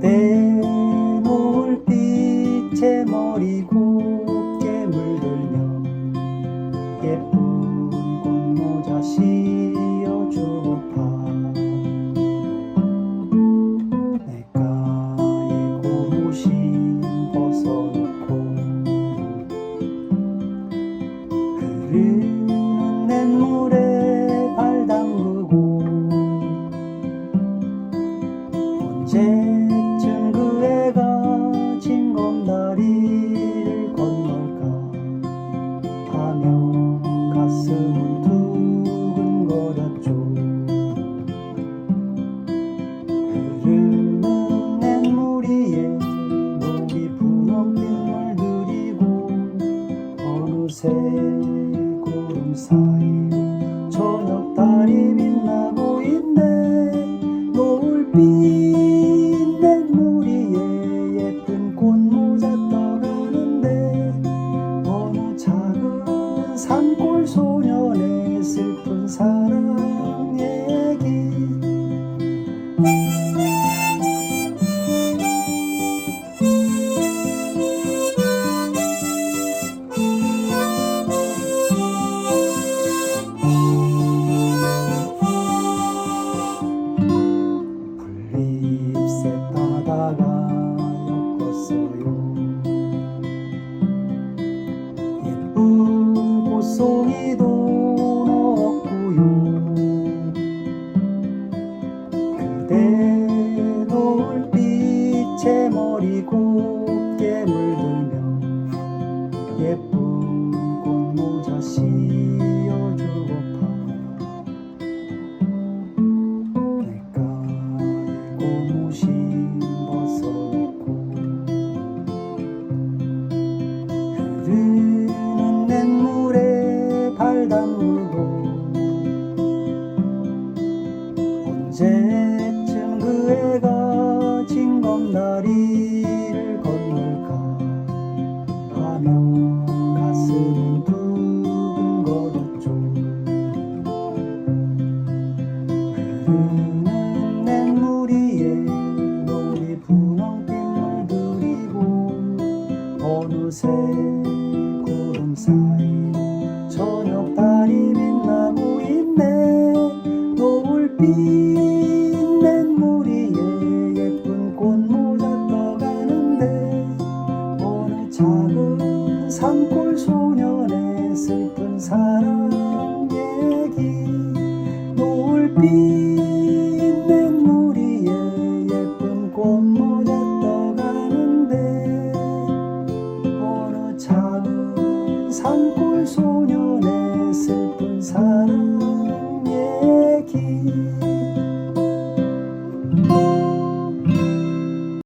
그대 노을빛에 머리 I'm sorry. 제 머리 고 길을 건널까? 하며 가슴 두근거렸죠. 흐르는 냇물 위에 농이 분홍빛만 그리고 어느새 빛는 우리의 예쁜 꽃모자 떠가는데 어느 작은 산골 소년의 슬픈 사랑 얘기